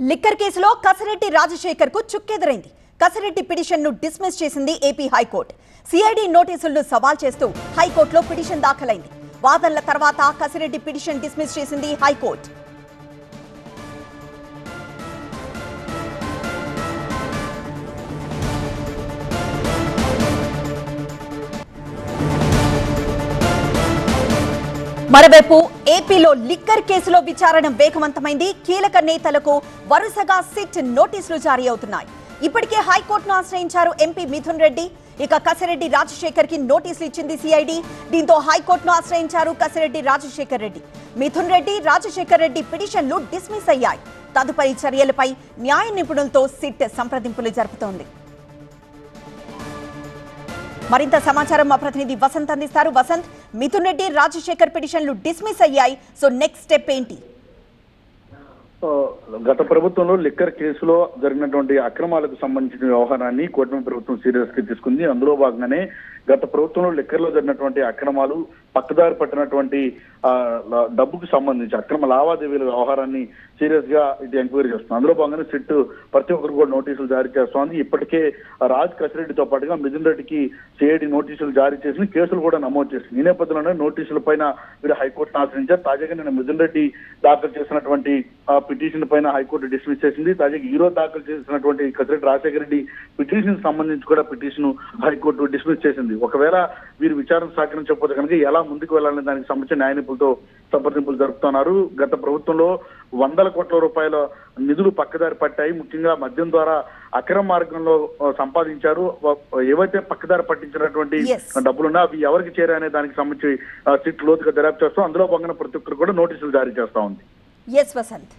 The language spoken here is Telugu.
లిక్కర్ కేసులో కసిరెడ్డి రాజశేఖర్కు చుక్కెదురైంది. కసిరెడ్డి పిటిషన్ను డిస్మిస్ చేసింది ఏపీ హైకోర్టు. సిఐడి నోటీసులను సవాల్ చేస్తూ హైకోర్టులో పిటిషన్ దాఖలైంది. వాదనల తర్వాత కసిరెడ్డి పిటిషన్ డిస్మిస్ చేసింది హైకోర్టు. మరోవైపు ఏపీలో లిక్కర్ కేసులో విచారణ వేగవంతమైంది. కీలక నేతలకు వరుసగా సిట్ నోటీసులు జారీ అవుతున్నాయి. ఇప్పటికే హైకోర్టును ఆశ్రయించారు ఎంపీ మిథున్ రెడ్డి. ఇక కసిరెడ్డి రాజశేఖర్కి నోటీసులు ఇచ్చింది సిఐడి. దీంతో హైకోర్టును ఆశ్రయించారు కసిరెడ్డి రాజశేఖర్ రెడ్డి. మిథున్ రెడ్డి రాజశేఖర్ రెడ్డి పిటిషన్లు డిస్మిస్ అయ్యాయి. తదుపరి చర్యలపై న్యాయ నిపుణులతో సిట్ సంప్రదింపులు జరుపుతోంది. మరింత సమాచారం మా ప్రతినిధి వసంత్ అందిస్తారు. వసంత్ మిథున్ రెడ్డి రాజశేఖర్ పిటిషన్లు డిస్మిస్ అయ్యాయి. సో నెక్స్ట్ స్టెప్ ఏంటి? గత ప్రభుత్వంలో లిక్కర్ కేసులో జరిగినటువంటి అక్రమాలకు సంబంధించిన వ్యవహారాన్ని కూటమి ప్రభుత్వం సీరియస్గా తీసుకుంది. అందులో భాగంగానే గత ప్రభుత్వంలో లిక్కర్లో జరిగినటువంటి అక్రమాలు పక్కదారి పట్టినటువంటి డబ్బుకు సంబంధించి అక్రమ లావాదేవీల వ్యవహారాన్ని సీరియస్గా ఇది ఎంక్వైరీ చేస్తుంది. అందులో భాగంగానే సిట్ ప్రతి ఒక్కరు కూడా నోటీసులు జారీ చేస్తోంది. ఇప్పటికే రాజ్ కసిరెడ్డితో పాటుగా మిథున్ రెడ్డికి సిఐడి నోటీసులు జారీ చేసి కేసులు కూడా నమోదు చేసింది. ఈ నేపథ్యంలోనే నోటీసుల పైన వీరు హైకోర్టును ఆశ్రయించారు. తాజాగా నిన్న మిథున్ రెడ్డి దాఖలు చేసినటువంటి పిటిషన్ పైన హైకోర్టు డిస్మిస్ చేసింది. తాజాగా ఈ రోజు దాఖలు చేసినటువంటి కసిరెడ్డి రాజశేఖర రెడ్డి పిటిషన్ సంబంధించి కూడా పిటిషన్ హైకోర్టు డిస్మిస్ చేసింది. ఒకవేళ వీరు విచారణ సహకరించకపోతే కనుక ఎలా ముందుకు వెళ్ళాలని దానికి సంబంధించిన న్యాయ నిపుణులతో సంప్రదింపులు జరుపుతున్నారు. గత ప్రభుత్వంలో వందల కోట్ల రూపాయల నిధులు పక్కదారి పట్టాయి. ముఖ్యంగా మద్యం ద్వారా అక్రమ మార్గంలో సంపాదించారు. ఏవైతే పక్కదారి పట్టించినటువంటి. డబ్బులున్నా అవి ఎవరికి చేరాయనే దానికి సంబంధించి సిట్ లోతుగా దర్యాప్తు చేస్తాం. అందులో భాగంగా ప్రతి ఒక్కరు కూడా నోటీసులు జారీ చేస్తా ఉంది. ఎస్ వసంత్